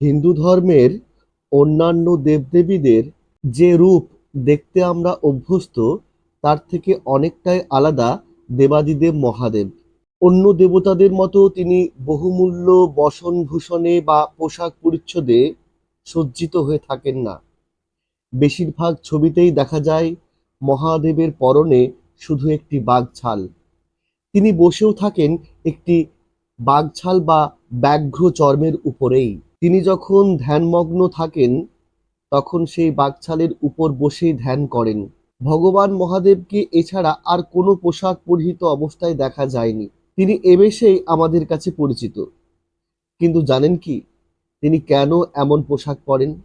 হিন্দু ধর্মের অন্যান্য দেবদেবীদের যে রূপ দেখতে আমরা অভ্যস্ত, তার থেকে অনেকটাই আলাদা দেবাদিদেব মহাদেব। অন্য দেবতাদের মতো তিনি বহুমূল্য বসনভূষণে বা পোশাক পরিচ্ছদে সজ্জিত হয়ে থাকেন না। বেশিরভাগ ছবিতেই দেখা যায়, মহাদেবের পরনে শুধু একটি বাঘছাল। তিনি বসেও থাকেন একটি বাঘছাল বা ব্যাঘ্র চর্মের উপরেই। তিনি যখন ধ্যানমগ্ন থাকেন, তখন সেই বাঘছালের উপর বসেই ধ্যান করেন। ভগবান মহাদেবকে এছাড়া আর কোনো পোশাক পরিহিত অবস্থায় দেখা যায়নি। তিনি এবেশেই আমাদের কাছে পরিচিত। কিন্তু জানেন কি, তিনি কেন এমন পোশাক পরেন?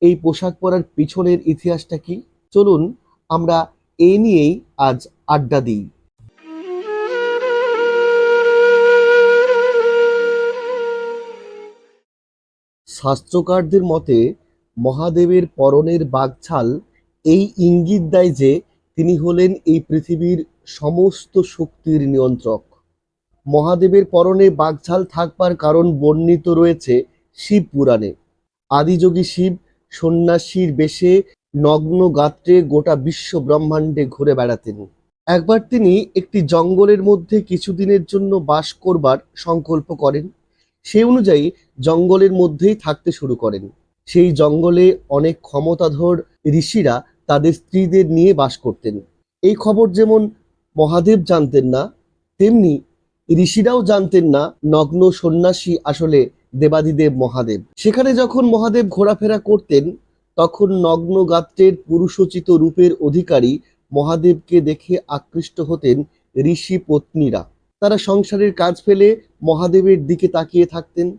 এই পোশাক পরার পিছনের ইতিহাসটা কি? চলুন আমরা এই নিয়েই আজ আড্ডা দিই। শাস্ত্রকারদের মতে, মহাদেবের পরনের বাগছাল এই ইঙ্গিত দেয় যে তিনি হলেন এই পৃথিবীর সমস্ত শক্তির নিয়ন্ত্রক। মহাদেবের পরনে বাগছাল থাকবার কারণ বর্ণিত রয়েছে শিব পুরাণে। আদিযোগী শিব সন্ন্যাসীর বেশে নগ্ন গাত্রে গোটা বিশ্ব ব্রহ্মাণ্ডে ঘুরে বেড়াতেন। একবার তিনি একটি জঙ্গলের মধ্যে কিছুদিনের জন্য বাস করবার সংকল্প করেন। সেই অনুযায়ী জঙ্গলের মধ্যেই থাকতে শুরু করেন। সেই জঙ্গলে অনেক ক্ষমতাধর ঋষিরা তাদের স্ত্রীদের নিয়ে বাস করতেন। এই খবর যেমন মহাদেব জানতেন না, তেমনি ঋষিরাও জানতেন না নগ্ন সন্ন্যাসী আসলে দেবাদিদেব মহাদেব। সেখানে যখন মহাদেব ঘোরাফেরা করতেন, তখন নগ্ন গাত্রের পুরুষোচিত রূপের অধিকারী মহাদেবকে দেখে আকৃষ্ট হতেন ঋষি পত্নীরা। তারা সংসারের কাজ ফেলে মহাদেবের দিকে তাকিয়ে থাকতেন।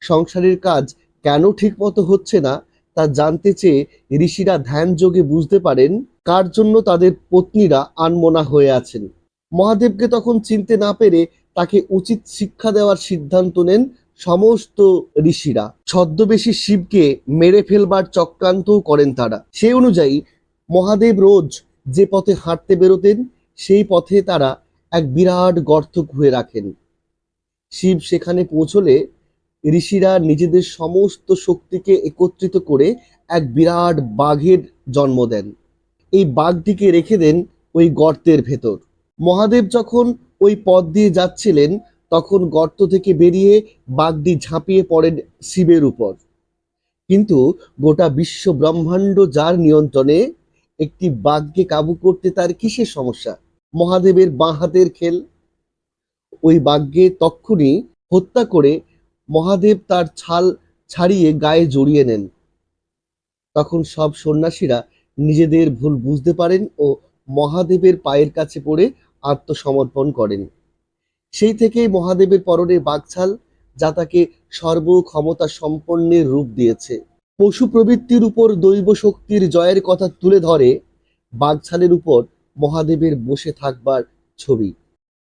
সংসারের কাজ কেন ঠিকমতো হচ্ছে না তা জানতে চেয়ে ঋষিরা ধ্যান যোগে বুঝতে পারেন কার জন্য তাদের পত্নীরা আনমনা হয়ে আছেন। মহাদেবকে তখন চিনতে না পেরে তাকে উচিত শিক্ষা দেওয়ার সিদ্ধান্ত নেন সমস্ত ঋষিরা। ছদ্মবেশী শিবকে মেরে ফেলবার চক্রান্তও করেন তারা। সেই অনুযায়ী মহাদেব রোজ যে পথে হাঁটতে বেরোতেন, সেই পথে তারা এক বিরাট গর্ত খুঁড়ে রাখেন। শিব সেখানে পৌঁছলে ঋষিরা নিজেদের সমস্ত শক্তিকে একত্রিত করে এক বিরাট বাঘের জন্ম দেন। এই বাঘটিকে রেখে দেন ওই গর্তের ভেতর। মহাদেব যখন ওই পথ দিয়ে যাচ্ছিলেন, তখন গর্ত থেকে বেরিয়ে বাঘটি ঝাঁপিয়ে পড়েন শিবের উপর। কিন্তু গোটা বিশ্ব ব্রহ্মাণ্ড যার নিয়ন্ত্রণে, একটি বাঘকে কাবু করতে তার কিসের সমস্যা? মহাদেবের বাঁ হাতের খেল। ওই বাঘ্যে তক্ষুনি হত্যা করে মহাদেব তার ছাল ছাড়িয়ে গায়ে জড়িয়ে নেন। তখন সব সন্ন্যাসীরা নিজেদের ভুল বুঝতে পারেন ও মহাদেবের পায়ের কাছে পড়ে আত্মসমর্পণ করেন। সেই থেকেই মহাদেবের পরনে বাঘছাল, যা তাকে সর্বক্ষমতা সম্পন্নের রূপ দিয়েছে। পশু প্রবৃত্তির উপর দৈব শক্তির জয়ের কথা তুলে ধরে বাঘছালের উপর মহাদেবের বসে থাকবার ছবি।